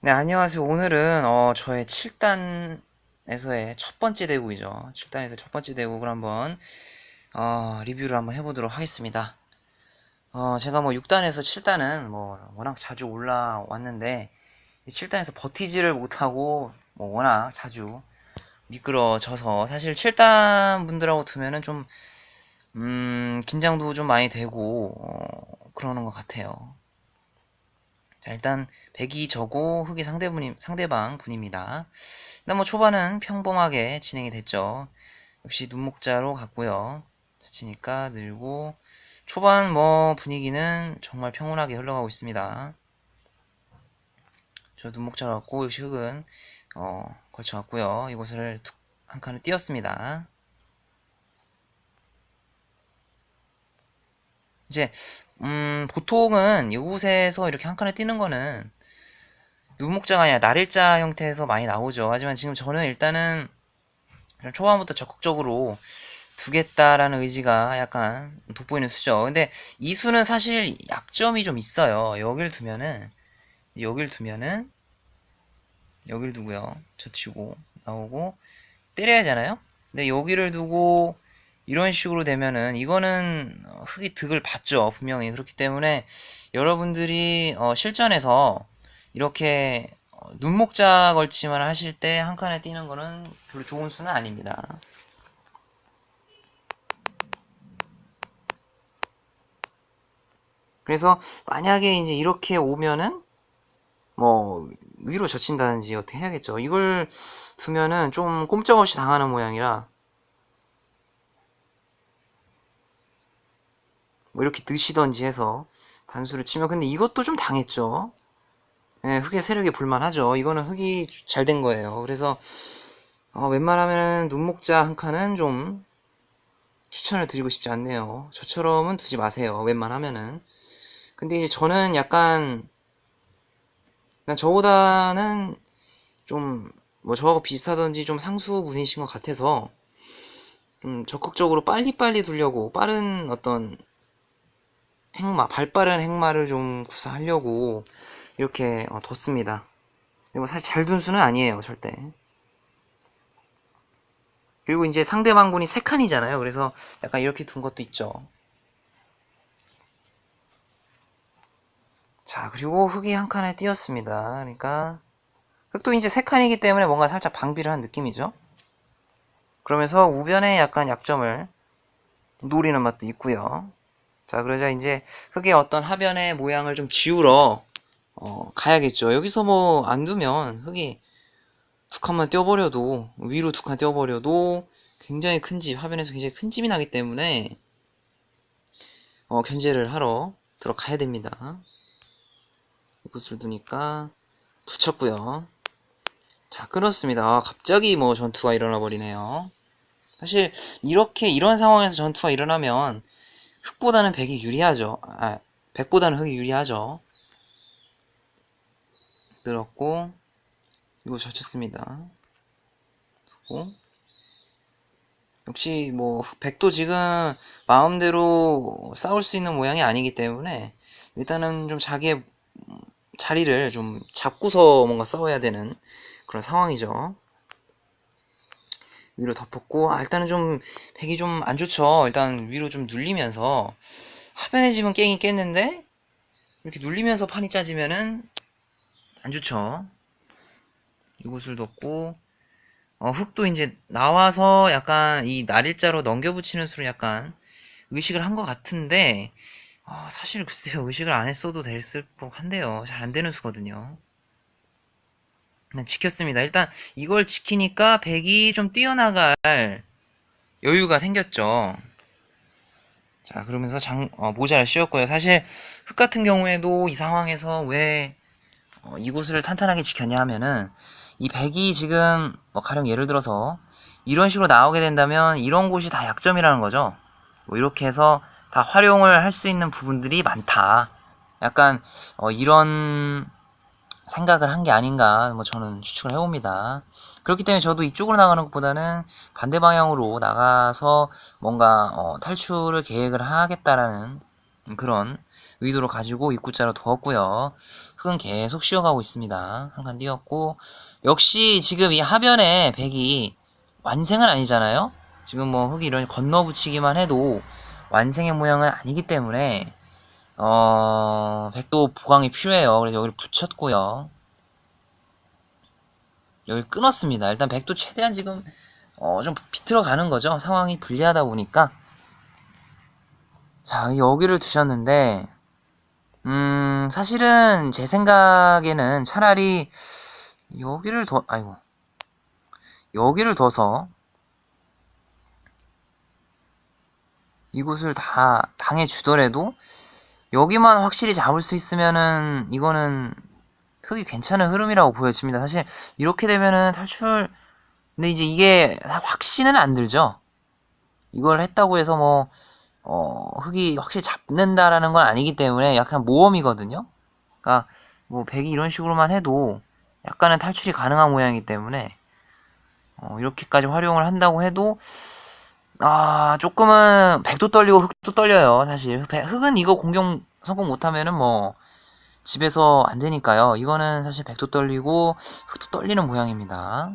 네, 안녕하세요. 오늘은 어, 저의 7단에서의 첫 번째 대국이죠. 7단에서 첫 번째 대국을 한번 어, 리뷰를 한번 해보도록 하겠습니다. 어, 제가 뭐 6단에서 7단은 뭐 워낙 자주 올라왔는데 7단에서 버티지를 못하고 뭐 워낙 자주 미끄러져서 사실 7단 분들하고 두면은 좀 음, 긴장도 좀 많이 되고 어, 그러는 것 같아요. 자, 일단 백이 저고 흑이 상대분이, 상대방 분입니다. 일단 뭐 초반은 평범하게 진행이 됐죠. 역시 눈목자로 갔고요. 자치니까 늘고 초반 뭐 분위기는 정말 평온하게 흘러가고 있습니다. 저 눈목자로 갔고 역시 흑은 어, 걸쳐갔고요. 이곳을 한 칸을 띄었습니다. 이제 음, 보통은 이곳에서 이렇게 한 칸을 띄는 거는 눈목자가 아니라 날일자 형태에서 많이 나오죠. 하지만 지금 저는 일단은 초반부터 적극적으로 두겠다라는 의지가 약간 돋보이는 수죠. 근데 이 수는 사실 약점이 좀 있어요. 여길 두면은 여길 두면은 여길 두고요. 젖히고 나오고 때려야 하잖아요. 근데 여기를 두고 이런 식으로 되면은 이거는 흙이 득을 받죠 분명히 그렇기 때문에 여러분들이 어, 실전에서 이렇게 어, 눈목자 걸치만 하실 때 한 칸에 띄는 거는 별로 좋은 수는 아닙니다 그래서 만약에 이제 이렇게 오면은 뭐 위로 젖힌다든지 어떻게 해야겠죠 이걸 두면은 좀 꼼짝없이 당하는 모양이라 뭐 이렇게 드시던지 해서 단수를 치면 근데 이것도 좀 당했죠. 예, 흑의 세력이 볼만하죠. 이거는 흑이 잘 된 거예요. 그래서 어, 웬만하면 눈목자 한 칸은 좀 추천을 드리고 싶지 않네요. 저처럼은 두지 마세요. 웬만하면은. 근데 이제 저는 약간 저보다는 좀 뭐 저하고 비슷하던지 좀 상수 분이신 것 같아서 좀 적극적으로 빨리빨리 두려고 빠른 어떤 행마, 발빠른 행마를 좀 구사하려고 이렇게 어, 뒀습니다. 근데 뭐 사실 잘 둔 수는 아니에요, 절대. 그리고 이제 상대방군이 세 칸이잖아요. 그래서 약간 이렇게 둔 것도 있죠. 자, 그리고 흑이 한 칸에 띄었습니다. 그러니까 흑도 이제 세 칸이기 때문에 뭔가 살짝 방비를 한 느낌이죠. 그러면서 우변에 약간 약점을 노리는 맛도 있고요. 자, 그러자 이제 흙의 어떤 하변의 모양을 좀 지우러 어, 가야겠죠. 여기서 뭐 안 두면 흙이 두 칸만 떼어버려도 위로 두 칸 떼어버려도 굉장히 큰 집, 하변에서 굉장히 큰 집이 나기 때문에 어, 견제를 하러 들어가야 됩니다. 이곳을 두니까 붙였고요. 자, 끊었습니다. 아, 갑자기 뭐 전투가 일어나 버리네요. 사실 이렇게 이런 상황에서 전투가 일어나면 흑보다는 백이 유리하죠. 아, 백보다는 흑이 유리하죠. 늘었고 이거 젖혔습니다. 두고 역시 뭐 백도 지금 마음대로 싸울 수 있는 모양이 아니기 때문에 일단은 좀 자기의 자리를 좀 잡고서 뭔가 싸워야 되는 그런 상황이죠. 위로 덮었고 아, 일단은 좀 백이 좀 안 좋죠 일단 위로 좀 눌리면서 하변의 집은 깨긴 깼는데 이렇게 눌리면서 판이 짜지면은 안 좋죠 이곳을 덮고 어, 흙도 이제 나와서 약간 이 날일자로 넘겨붙이는 수를 약간 의식을 한 것 같은데 어, 사실 글쎄요 의식을 안 했어도 됐을 법한데요 잘 안 되는 수거든요 지켰습니다. 일단 이걸 지키니까 백이 좀 뛰어나갈 여유가 생겼죠. 자, 그러면서 장, 어, 모자를 씌웠고요. 사실 흑 같은 경우에도 이 상황에서 왜 어, 이곳을 탄탄하게 지켰냐 하면은 이 백이 지금 뭐 가령 예를 들어서 이런 식으로 나오게 된다면 이런 곳이 다 약점이라는 거죠. 뭐 이렇게 해서 다 활용을 할 수 있는 부분들이 많다. 약간 어, 이런 생각을 한 게 아닌가 뭐 저는 추측을 해봅니다. 그렇기 때문에 저도 이쪽으로 나가는 것보다는 반대 방향으로 나가서 뭔가 어, 탈출을 계획을 하겠다라는 그런 의도를 가지고 입구자로 두었고요. 흙은 계속 쉬어가고 있습니다. 한 칸 띄었고 역시 지금 이 하변에 백이 완생은 아니잖아요. 지금 뭐 흙이 이런 건너붙이기만 해도 완생의 모양은 아니기 때문에 어 백도 보강이 필요해요. 그래서 여기를 붙였고요. 여기 끊었습니다. 일단 백도 최대한 지금 어, 좀 비틀어 가는 거죠. 상황이 불리하다 보니까. 자, 여기를 두셨는데, 음, 사실은 제 생각에는 차라리 여기를 더, 아이고, 여기를 둬서 이곳을 다 당해 주더라도 여기만 확실히 잡을 수 있으면은 이거는 흙이 괜찮은 흐름이라고 보여집니다. 사실 이렇게 되면은 탈출 근데 이제 이게 확신은 안 들죠. 이걸 했다고 해서 뭐 어, 흙이 확실히 잡는다라는 건 아니기 때문에 약간 모험이거든요. 그러니까 뭐 백이 이런 식으로만 해도 약간은 탈출이 가능한 모양이기 때문에 어, 이렇게까지 활용을 한다고 해도 아 조금은 백도 떨리고 흙도 떨려요. 사실 흙은 이거 공격 성공 못하면은 뭐 집에서 안 되니까요. 이거는 사실 백도 떨리고 흙도 떨리는 모양입니다.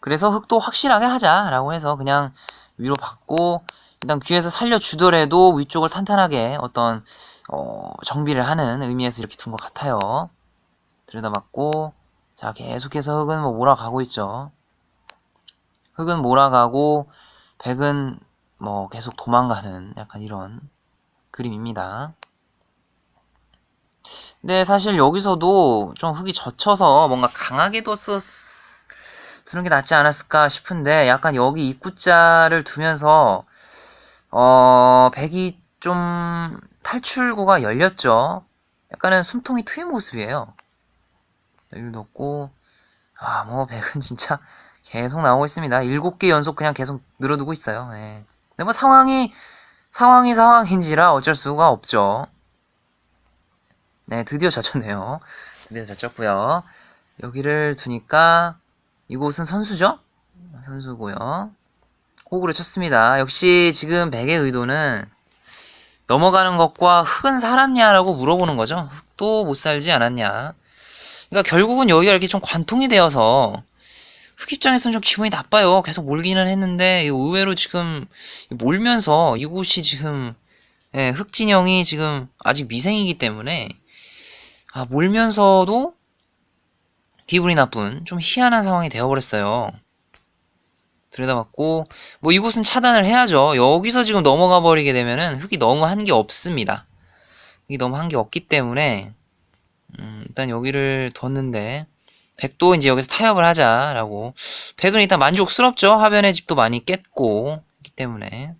그래서 흙도 확실하게 하자라고 해서 그냥 위로 받고 일단 귀에서 살려주더라도 위쪽을 탄탄하게 어떤 어, 정비를 하는 의미에서 이렇게 둔 것 같아요. 들여다봤고 자 계속해서 흙은 뭐 몰아가고 있죠. 흙은 몰아가고 백은 뭐 계속 도망가는 약간 이런 그림입니다. 근데 사실 여기서도 좀 흙이 젖혀서 뭔가 강하게 뒀었 두는 게 낫지 않았을까 싶은데 약간 여기 입구자를 두면서 어 백이 좀 탈출구가 열렸죠. 약간은 숨통이 트인 모습이에요. 여기 넣고 아 뭐 백은 진짜 계속 나오고 있습니다. 일곱 개 연속 그냥 계속 늘어두고 있어요. 네. 근데 뭐 상황이 상황이 상황인지라 어쩔 수가 없죠. 네, 드디어 젖혔네요. 드디어 젖혔고요. 여기를 두니까 이곳은 선수죠? 선수고요. 호구를 쳤습니다. 역시 지금 백의 의도는 넘어가는 것과 흙은 살았냐라고 물어보는 거죠. 흙도 못 살지 않았냐. 그러니까 결국은 여기가 이렇게 좀 관통이 되어서 흙 입장에서는 좀 기분이 나빠요. 계속 몰기는 했는데 의외로 지금 몰면서 이곳이 지금 예, 흙 진영이 지금 아직 미생이기 때문에 아, 몰면서도 기분이 나쁜 좀 희한한 상황이 되어버렸어요. 들여다봤고 뭐 이곳은 차단을 해야죠. 여기서 지금 넘어가 버리게 되면은 흙이 너무 한 게 없습니다. 흙이 너무 한 게 없기 때문에 음, 일단 여기를 뒀는데 백도 이제 여기서 타협을 하자라고 백은 일단 만족스럽죠. 하변의 집도 많이 깼고 있기 때문에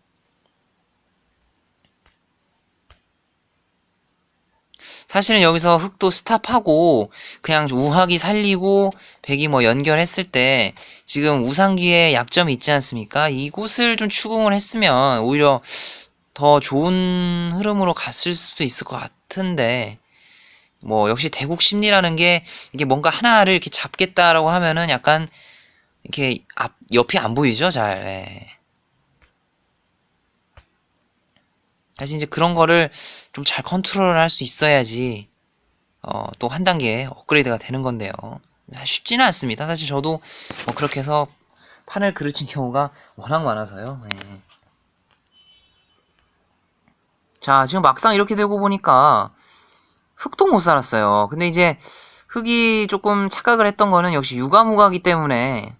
사실은 여기서 흙도 스탑하고 그냥 우학이 살리고 백이 뭐 연결했을 때 지금 우상귀에 약점이 있지 않습니까? 이곳을 좀 추궁을 했으면 오히려 더 좋은 흐름으로 갔을 수도 있을 것 같은데 뭐 역시 대국 심리라는 게 이게 뭔가 하나를 이렇게 잡겠다라고 하면은 약간 이렇게 앞 옆이 안 보이죠 잘. 네. 사실 이제 그런 거를 좀 잘 컨트롤을 할수 있어야지 어, 또 한 단계 업그레이드가 되는 건데요. 쉽지는 않습니다. 사실 저도 뭐 그렇게 해서 판을 그르친 경우가 워낙 많아서요. 네. 자, 지금 막상 이렇게 되고 보니까 흙도 못 살았어요. 근데 이제 흙이 조금 착각을 했던 거는 역시 육아무가기 때문에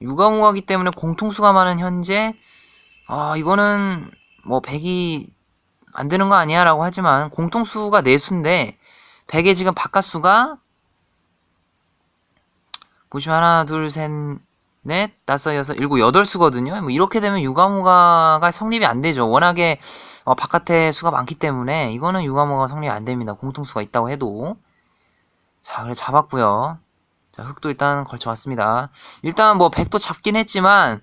육아무가기 때문에 공통수가 많은 현재 아 이거는 뭐 100이 안 되는 거 아니야 라고 하지만 공통수가 4수인데 100에 지금 바깥수가 보시면 하나 둘 셋 넷 다섯 여섯 일곱 여덟 수거든요. 뭐 이렇게 되면 유가무가가 성립이 안 되죠. 워낙에 어, 바깥에 수가 많기 때문에 이거는 유가무가 성립이 안 됩니다. 공통수가 있다고 해도. 자 그래 잡았고요. 자 흙도 일단 걸쳐왔습니다. 일단 뭐 100도 잡긴 했지만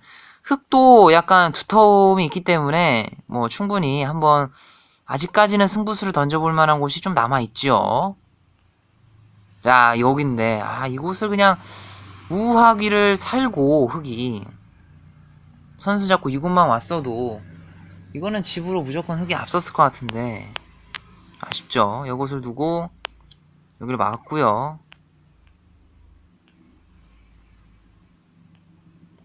흙도 약간 두터움이 있기 때문에 뭐 충분히 한번 아직까지는 승부수를 던져볼 만한 곳이 좀 남아있죠. 자, 여기인데, 아, 이곳을 그냥 우하기를 살고 흙이 선수 잡고 이곳만 왔어도 이거는 집으로 무조건 흙이 앞섰을 것 같은데 아쉽죠. 이것을 두고 여기를 막았고요.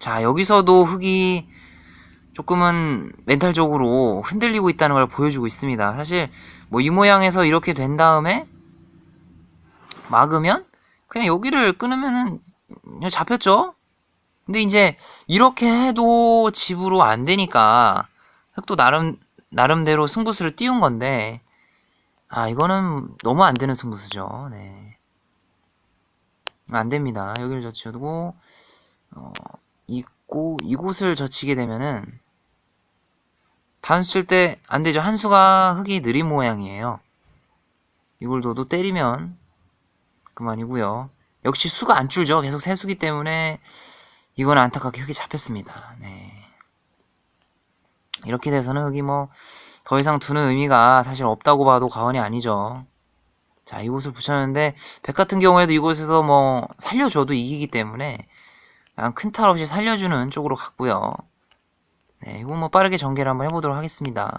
자 여기서도 흙이 조금은 멘탈적으로 흔들리고 있다는 걸 보여주고 있습니다. 사실 뭐 이 모양에서 이렇게 된 다음에 막으면 그냥 여기를 끊으면은 잡혔죠. 근데 이제 이렇게 해도 집으로 안 되니까 흙도 나름 나름대로 승부수를 띄운 건데 아 이거는 너무 안 되는 승부수죠. 네. 안 됩니다. 여기를 젖히고 어, 있고 이곳을 젖히게 되면은 단수 칠 때 안 되죠. 한 수가 흙이 느린 모양이에요. 이걸 둬도 때리면 그만이고요. 역시 수가 안 줄죠. 계속 세 수기 때문에 이건 안타깝게 흙이 잡혔습니다. 네. 이렇게 돼서는 흙이 뭐 더 이상 두는 의미가 사실 없다고 봐도 과언이 아니죠. 자, 이곳을 붙였는데 백 같은 경우에도 이곳에서 뭐 살려줘도 이기기 때문에 그냥 큰탈 없이 살려주는 쪽으로 갔고요. 네, 이거 뭐 빠르게 전개를 한번 해보도록 하겠습니다.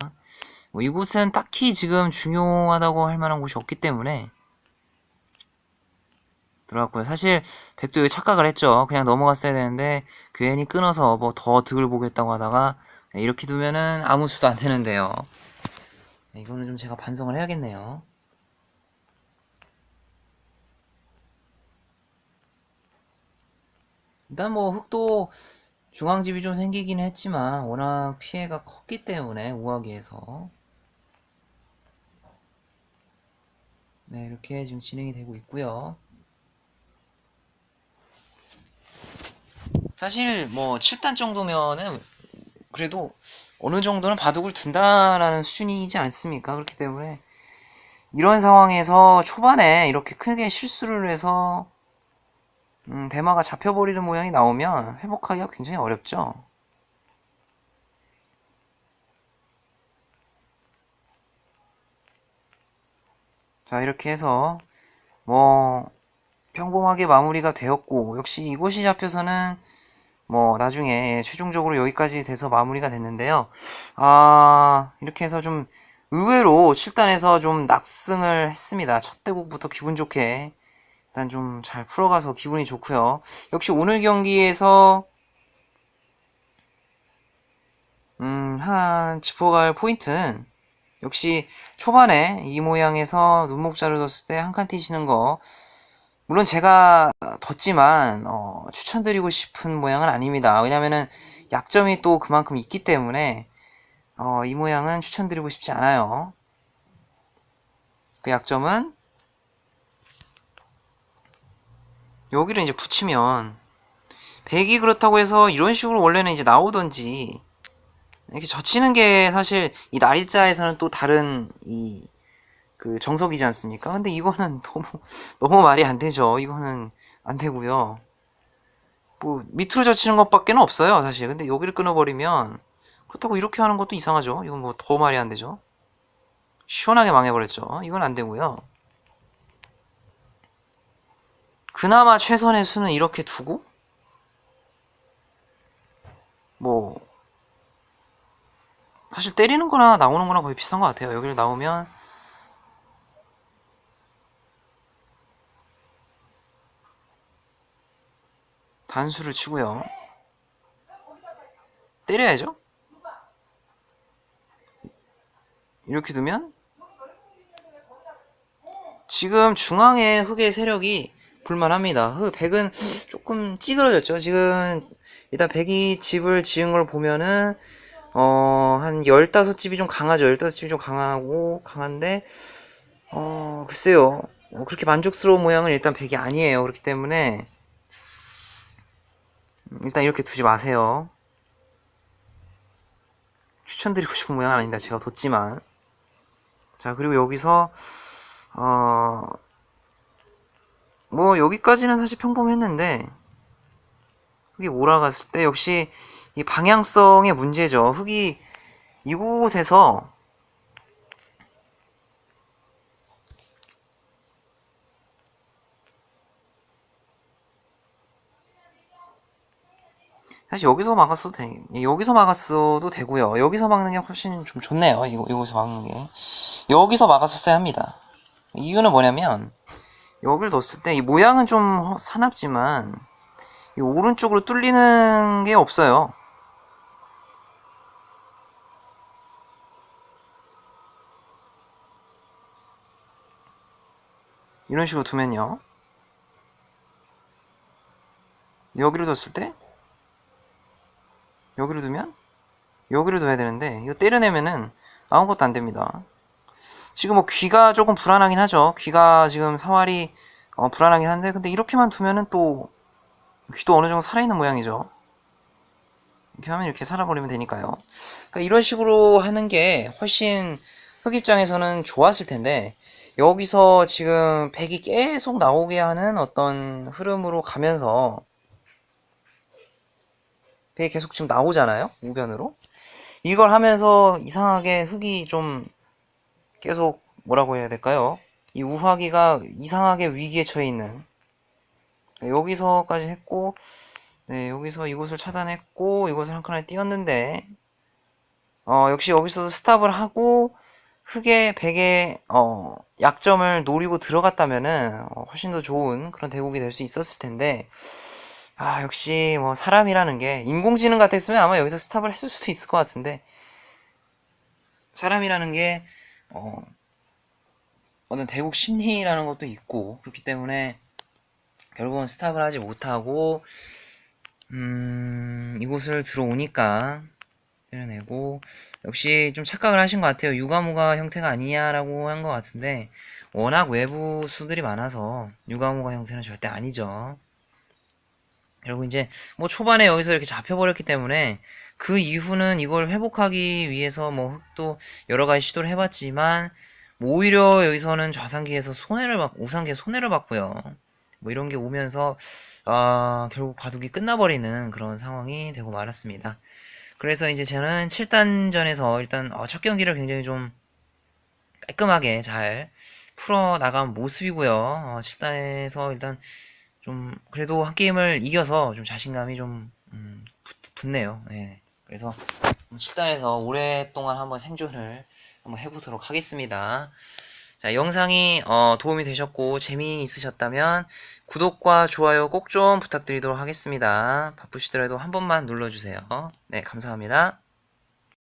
뭐 이곳은 딱히 지금 중요하다고 할 만한 곳이 없기 때문에 들어갔고요. 사실 백도 착각을 했죠. 그냥 넘어갔어야 되는데 괜히 끊어서 뭐 더 득을 보겠다고 하다가 네, 이렇게 두면은 아무 수도 안 되는데요. 네, 이거는 좀 제가 반성을 해야겠네요. 일단 뭐 흙도 중앙집이 좀 생기긴 했지만 워낙 피해가 컸기 때문에 우하기에서 네 이렇게 지금 진행이 되고 있고요. 사실 뭐 7단 정도면은 그래도 어느 정도는 바둑을 둔다라는 수준이지 않습니까? 그렇기 때문에 이런 상황에서 초반에 이렇게 크게 실수를 해서 음, 대마가 잡혀버리는 모양이 나오면 회복하기가 굉장히 어렵죠. 자, 이렇게 해서 뭐 평범하게 마무리가 되었고 역시 이곳이 잡혀서는 뭐 나중에 최종적으로 여기까지 돼서 마무리가 됐는데요. 아 이렇게 해서 좀 의외로 7단에서 좀 낙승을 했습니다. 첫 대국부터 기분 좋게 일단 좀 잘 풀어가서 기분이 좋고요. 역시 오늘 경기에서 음, 한 짚어갈 포인트는 역시 초반에 이 모양에서 눈목자를 뒀을 때 한칸 튀시는 거 물론 제가 뒀지만 어, 추천드리고 싶은 모양은 아닙니다. 왜냐면은 약점이 또 그만큼 있기 때문에 어, 이 모양은 추천드리고 싶지 않아요. 그 약점은 여기를 이제 붙이면 백이 그렇다고 해서 이런 식으로 원래는 이제 나오던지 이렇게 젖히는 게 사실 이 날짜에서는 또 다른 이 그 정석이지 않습니까? 근데 이거는 너무 너무 말이 안 되죠. 이거는 안 되고요. 뭐 밑으로 젖히는 것밖에 는 없어요, 사실. 근데 여기를 끊어버리면 그렇다고 이렇게 하는 것도 이상하죠. 이건 뭐 더 말이 안 되죠. 시원하게 망해버렸죠. 이건 안 되고요. 그나마 최선의 수는 이렇게 두고 뭐 사실 때리는 거나 나오는 거나 거의 비슷한 것 같아요. 여기를 나오면 단수를 치고요. 때려야죠. 이렇게 두면 지금 중앙에 흙의 세력이 볼만합니다. 흙, 백은 조금 찌그러졌죠. 지금 일단 백이 집을 지은 걸 보면은 어, 한 15집이 좀 강하죠. 15집이 좀 강하고 강한데 어, 글쎄요. 어, 그렇게 만족스러운 모양은 일단 백이 아니에요. 그렇기 때문에 일단 이렇게 두지 마세요. 추천드리고 싶은 모양은 아닙니다. 제가 뒀지만. 자, 그리고 여기서, 어, 뭐, 여기까지는 사실 평범했는데, 흙이 몰아갔을 때 역시 이 방향성의 문제죠. 흙이 이곳에서 사실 여기서 막았어도 되, 여기서 막았어도 되고요. 여기서 막는 게 훨씬 좀 좋네요. 이거, 여기서 막는 게. 여기서 막았었어야 합니다. 이유는 뭐냐면, 여기를 뒀을 때, 이 모양은 좀 허- 사납지만, 이 오른쪽으로 뚫리는 게 없어요. 이런 식으로 두면요. 여기로 뒀을 때, 여기로 두면, 여기로 둬야 되는데, 이거 때려내면은 아무것도 안 됩니다. 지금 뭐 귀가 조금 불안하긴 하죠. 귀가 지금 사활이 어, 불안하긴 한데, 근데 이렇게만 두면은 또 귀도 어느 정도 살아있는 모양이죠. 이렇게 하면 이렇게 살아버리면 되니까요. 그러니까 이런 식으로 하는 게 훨씬 흑 입장에서는 좋았을 텐데, 여기서 지금 백이 계속 나오게 하는 어떤 흐름으로 가면서, 백이 계속 지금 나오잖아요? 우변으로. 이걸 하면서 이상하게 흑이 좀 계속 뭐라고 해야 될까요? 이 우화기가 이상하게 위기에 처해 있는 여기서까지 했고 네 여기서 이곳을 차단했고 이곳을 한 칸에 띄웠는데 어 역시 여기서도 스탑을 하고 흑의 백의 어 약점을 노리고 들어갔다면은 어, 훨씬 더 좋은 그런 대국이 될 수 있었을 텐데 아 역시 뭐 사람이라는 게 인공지능 같았으면 아마 여기서 스탑을 했을 수도 있을 것 같은데 사람이라는 게 어, 어떤 대국 심리라는 것도 있고 그렇기 때문에 결국은 스탑을 하지 못하고 음, 이곳을 들어오니까 때려내고 역시 좀 착각을 하신 것 같아요. 유가무가 형태가 아니냐라고 한 것 같은데 워낙 외부 수들이 많아서 유가무가 형태는 절대 아니죠. 그리고 이제 뭐 초반에 여기서 이렇게 잡혀버렸기 때문에 그 이후는 이걸 회복하기 위해서 뭐 흑도 여러 가지 시도를 해봤지만 뭐 오히려 여기서는 좌상기에서 손해를 받, 우상기에 손해를 받고요. 뭐 이런 게 오면서 아, 결국 바둑이 끝나버리는 그런 상황이 되고 말았습니다. 그래서 이제 저는 7단전에서 일단 어, 첫 경기를 굉장히 좀 깔끔하게 잘 풀어 나간 모습이고요. 어, 7단에서 일단 좀 그래도 한 게임을 이겨서 좀 자신감이 좀 음, 붙, 붙네요. 네. 그래서 7단에서 오랫동안 한번 생존을 한번 해보도록 하겠습니다. 자, 영상이 어, 도움이 되셨고 재미있으셨다면 구독과 좋아요 꼭 좀 부탁드리도록 하겠습니다. 바쁘시더라도 한 번만 눌러주세요. 네, 감사합니다.